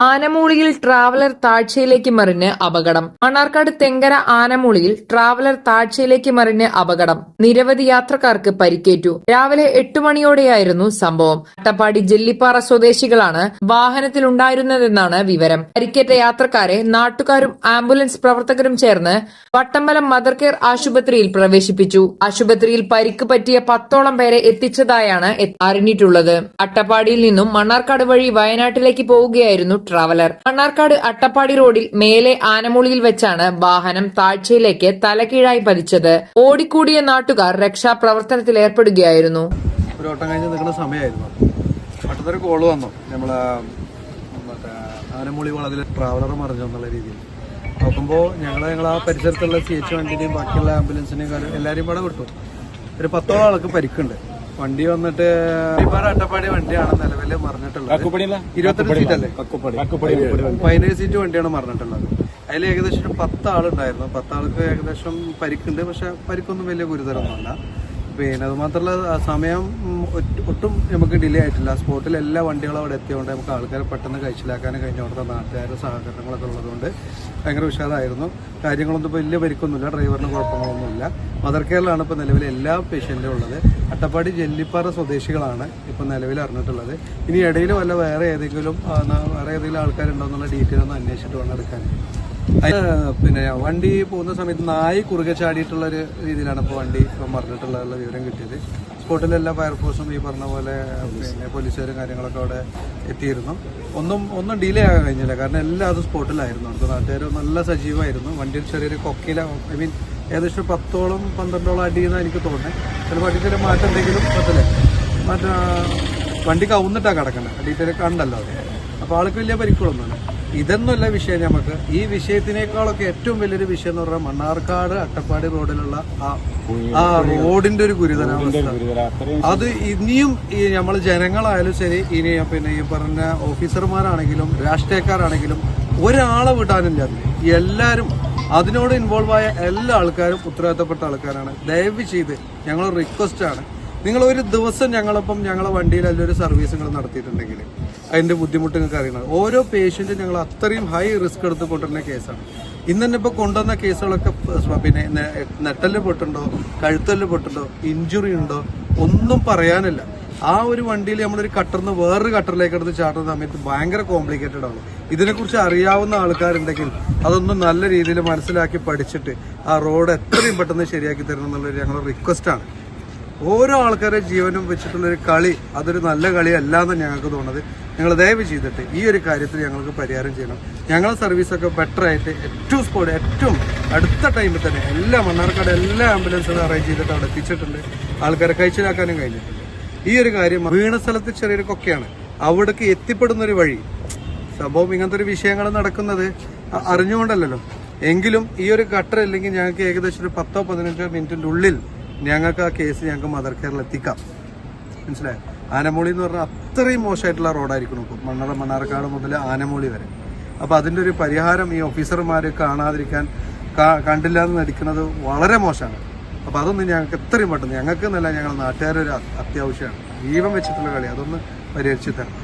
ആനമൂളിയിൽ traveller താഴ്ചയിലേക്ക് മറിഞ്ഞ് അപകടം. മണ്ണാർക്കാട് തെങ്കര ആനമൂളിയിൽ ട്രാവലർ താഴ്ചയിലേക്ക് മറിഞ്ഞ് അപകടം. നിരവധി യാത്രക്കാർക്ക് പരിക്കേറ്റു. രാവിലെ എട്ട് മണിയോടെയായിരുന്നു സംഭവം. അട്ടപ്പാടി ജെല്ലിപ്പാറ സ്വദേശികളാണ് വാഹനത്തിലുണ്ടായിരുന്നതെന്നാണ് വിവരം. പരിക്കേറ്റ യാത്രക്കാരെ നാട്ടുകാരും ആംബുലൻസ് പ്രവർത്തകരും ചേർന്ന് വട്ടമ്പലം മദർ കെയർ ആശുപത്രിയിൽ പ്രവേശിപ്പിച്ചു. ആശുപത്രിയിൽ പരിക്ക് പറ്റിയ പത്തോളം പേരെ എത്തിച്ചതായാണ് അറിഞ്ഞിട്ടുള്ളത്. അട്ടപ്പാടിയിൽ നിന്നും മണ്ണാർക്കാട് വഴി വയനാട്ടിലേക്ക് പോവുകയായിരുന്നു ട്രാവലർ മണ്ണാർക്കാട് അട്ടപ്പാടി റോഡിൽ മേലെ ആനമുളിയിൽ വെച്ചാണ് വാഹനം താഴ്ചയിലേക്ക് തലകീഴായി പതിച്ചത്. ഓടിക്കൂടിയ നാട്ടുകാർ രക്ഷാപ്രവർത്തനത്തിൽ ഏർപ്പെടുകയായിരുന്നു. ഒരു ഓട്ടം സമയമായിരുന്നു വന്നു. ആനമൂളി വളവിൽ ട്രാവലർ മറിഞ്ഞു എന്നുള്ള രീതിയിൽ. നോക്കുമ്പോൾ ഞങ്ങൾ ഞങ്ങൾ ആ പരിസരത്തുള്ള സി എച്ച് വണ്ടിന്റെയും ബാക്കിയുള്ള ആംബുലൻസിന്റെയും എല്ലാവരെയും കൂടെ വിട്ടു. ഒരു പത്തോളം ആൾക്ക് പരിക്കുണ്ട്. വണ്ടി വന്നിട്ട് അട്ടപ്പാടി വണ്ടിയാണ് നിലവിൽ മറിഞ്ഞിട്ടുള്ളത്. ഇരുപത്തെട്ട് സീറ്റ് അല്ലേ പതിനേഴ് സീറ്റ് വണ്ടിയാണ് മറിഞ്ഞിട്ടുള്ളത്. അതിൽ ഏകദേശം പത്താളുണ്ടായിരുന്നു. പത്ത് ആളുണ്ടായിരുന്നു പത്ത് ആൾക്ക് ഏകദേശം പരിക്കുണ്ട് പക്ഷെ പരിക്കൊന്നും വലിയ ഗുരുതരമൊന്നുമല്ല. പിന്നെ അതുമാത്രമല്ല സമയം ഒട്ടും നമുക്ക് ഡിലേ ആയിട്ടില്ല. സ്പോട്ടിൽ എല്ലാ വണ്ടികളും അവിടെ എത്തിയതുകൊണ്ട് നമുക്ക് ആൾക്കാരെ പെട്ടെന്ന് കഴിച്ചിലാക്കാനും കഴിഞ്ഞ അവിടുത്തെ നാട്ടുകാരുടെ സഹകരണങ്ങളൊക്കെ ഉള്ളതുകൊണ്ട് ഭയങ്കര ഉഷാറായിരുന്നു കാര്യങ്ങളൊന്നും ഇപ്പോൾ വലിയ പരിക്കൊന്നുമില്ല ഡ്രൈവറിന് കുഴപ്പങ്ങളൊന്നുമില്ല. മദർ കെയറിലാണ് ഇപ്പോൾ നിലവിൽ എല്ലാ പേഷ്യന്റും ഉള്ളത്. അട്ടപ്പാടി ജെല്ലിപ്പാറ സ്വദേശികളാണ് ഇപ്പോൾ നിലവിൽ അറിഞ്ഞിട്ടുള്ളത്. ഇനി ഇടയിൽ വല്ല വേറെ ഏതെങ്കിലും വേറെ ഏതെങ്കിലും ആൾക്കാരുണ്ടോ എന്നുള്ള ഡീറ്റെയിൽ ഒന്ന് അന്വേഷിച്ചിട്ട് വേണം എടുക്കാൻ. പിന്നെ വണ്ടി പോകുന്ന സമയത്ത് നായി കുറുകെ ചാടിയിട്ടുള്ള ഒരു രീതിയിലാണ് ഇപ്പോൾ വണ്ടി മറിഞ്ഞിട്ടുള്ള വിവരം കിട്ടിയത്. സ്പോട്ടിലെല്ലാം ഫയർഫോഴ്സും ഈ പറഞ്ഞ പോലെ പിന്നെ പോലീസുകാരും കാര്യങ്ങളൊക്കെ അവിടെ എത്തിയിരുന്നു. ഒന്നും ഒന്നും ഡിലേ ആകാൻ കഴിഞ്ഞില്ല. കാരണം എല്ലാം അത് സ്പോട്ടിലായിരുന്നു നമുക്ക് നാട്ടുകാർ നല്ല സജീവമായിരുന്നു. വണ്ടിയിൽ ചെറിയൊരു കൊക്കില ഐ മീൻ ഏകദേശം പത്തോളം പന്ത്രണ്ടോളം അടിയെന്നാണ് എനിക്ക് തോന്നുന്നത് ചിലപ്പോൾ അടിച്ചൊരു മാറ്റം എന്തെങ്കിലും പറ്റില്ലേ മറ്റേ വണ്ടി കവുന്നിട്ടാണ് കിടക്കുന്നത് അടിയിട്ടൊരു കണ്ടല്ലോ അപ്പോൾ ആൾക്ക് വലിയ പരിക്കുകളൊന്നുമില്ല. ഇതൊന്നുമല്ല വിഷയം നമുക്ക് ഈ വിഷയത്തിനേക്കാളൊക്കെ ഏറ്റവും വലിയൊരു വിഷയം എന്ന് പറഞ്ഞാൽ മണ്ണാർക്കാട് അട്ടപ്പാടി റോഡിലുള്ള ആ ആ റോഡിന്റെ ഒരു ഗുരുതരാവസ്ഥ. അത് ഇനിയും ഈ നമ്മൾ ജനങ്ങളായാലും ശരി ഇനി പിന്നെ ഈ പറഞ്ഞ ഓഫീസർമാരാണെങ്കിലും രാഷ്ട്രീയക്കാരാണെങ്കിലും ഒരാളെ വിടാനില്ല അതിൽ എല്ലാവരും അതിനോട് ഇൻവോൾവ് ആയ എല്ലാ ആൾക്കാരും ഉത്തരവാദിത്തപ്പെട്ട ആൾക്കാരാണ്. ദയവ് ചെയ്ത് ഞങ്ങൾ റിക്വസ്റ്റ് ആണ്. നിങ്ങൾ ഒരു ദിവസം ഞങ്ങളൊപ്പം ഞങ്ങളെ വണ്ടിയിൽ അതിലൊരു സർവീസുകൾ നിങ്ങൾ നടത്തിയിട്ടുണ്ടെങ്കിൽ അതിന്റെ ബുദ്ധിമുട്ട് നിങ്ങൾക്ക് അറിയണം. ഓരോ പേഷ്യന്റും ഞങ്ങൾ അത്രയും ഹൈ റിസ്ക് എടുത്ത് കൊണ്ടുവരുന്ന കേസാണ് ഇന്ന് തന്നെ ഇപ്പോൾ കൊണ്ടുവന്ന കേസുകളൊക്കെ പിന്നെ നെട്ടൽ പൊട്ടുണ്ടോ കഴുത്തൽ പൊട്ടുണ്ടോ ഇഞ്ചുറി ഉണ്ടോ ഒന്നും പറയാനില്ല. ആ ഒരു വണ്ടിയിൽ നമ്മളൊരു കട്ടറിന്ന് വേറൊരു കട്ടറിലേക്ക് എടുത്ത് ചാട്ടുന്ന സമയത്ത് ഭയങ്കര കോംപ്ലിക്കേറ്റഡ് ആണ്. ഇതിനെക്കുറിച്ച് അറിയാവുന്ന ആൾക്കാരുണ്ടെങ്കിൽ അതൊന്നും നല്ല രീതിയിൽ മനസ്സിലാക്കി പഠിച്ചിട്ട് ആ റോഡ് എത്രയും പെട്ടെന്ന് ശരിയാക്കി തരണം എന്നുള്ളൊരു ഞങ്ങളുടെ റിക്വസ്റ്റാണ് ഓരോ ആൾക്കാരെ ജീവനും വെച്ചിട്ടുള്ളൊരു കളി അതൊരു നല്ല കളി അല്ല എന്ന് ഞങ്ങൾക്ക് തോന്നുന്നത്. നിങ്ങൾ ദയവ് ചെയ്തിട്ട് ഈ ഒരു കാര്യത്തിൽ ഞങ്ങൾക്ക് പരിഹാരം ചെയ്യണം. ഞങ്ങളുടെ സർവീസൊക്കെ ബെറ്റർ ആയിട്ട് ഏറ്റവും സ്പോട്ട് ഏറ്റവും അടുത്ത ടൈമിൽ തന്നെ എല്ലാ മണ്ണാർക്കാട് എല്ലാ ആംബുലൻസുകളും അറേഞ്ച് ചെയ്തിട്ട് അവിടെ എത്തിച്ചിട്ടുണ്ട്. ആൾക്കാരെ കഴിച്ചിലാക്കാനും കഴിഞ്ഞിട്ടുണ്ട്. ഈ ഒരു കാര്യം വീണ സ്ഥലത്ത് ചെറിയൊരു കൊക്കെയാണ്. അവിടേക്ക് എത്തിപ്പെടുന്നൊരു വഴി. സംഭവം ഇങ്ങനത്തെ ഒരു വിഷയങ്ങൾ നടക്കുന്നത്. അറിഞ്ഞുകൊണ്ടല്ലല്ലോ. എങ്കിലും ഈ ഒരു കട്ടർ അല്ലെങ്കിൽ ഞങ്ങൾക്ക് ഏകദേശം ഒരു പത്തോ പതിനഞ്ചോ മിനിറ്റിന്റെ ഉള്ളിൽ ഞങ്ങൾക്ക് ആ കേസ് ഞങ്ങൾക്ക് മദർ കെയറിൽ എത്തിക്കാം. മനസ്സിലായോ? ആനമൂളി എന്ന് പറഞ്ഞാൽ അത്രയും മോശമായിട്ടുള്ള റോഡായിരിക്കണം ഇപ്പം മണ്ണറ മണ്ണാർക്കാട് മുതൽ ആനമൂളി വരെ. അപ്പോൾ അതിന്റെ ഒരു പരിഹാരം ഈ ഓഫീസർമാർ കാണാതിരിക്കാൻ കണ്ടില്ല എന്ന് നടിക്കുന്നത് വളരെ മോശമാണ്. അപ്പോൾ അതൊന്നും ഞങ്ങൾക്ക് എത്രയും പെട്ടെന്ന് ഞങ്ങൾക്ക് എന്നല്ല ഞങ്ങൾ നാട്ടുകാരൊരു അത്യാവശ്യമാണ്. ജീവൻ വെച്ചിട്ടുള്ള കളി. അതൊന്ന് പരിഹരിച്ച് തരണം.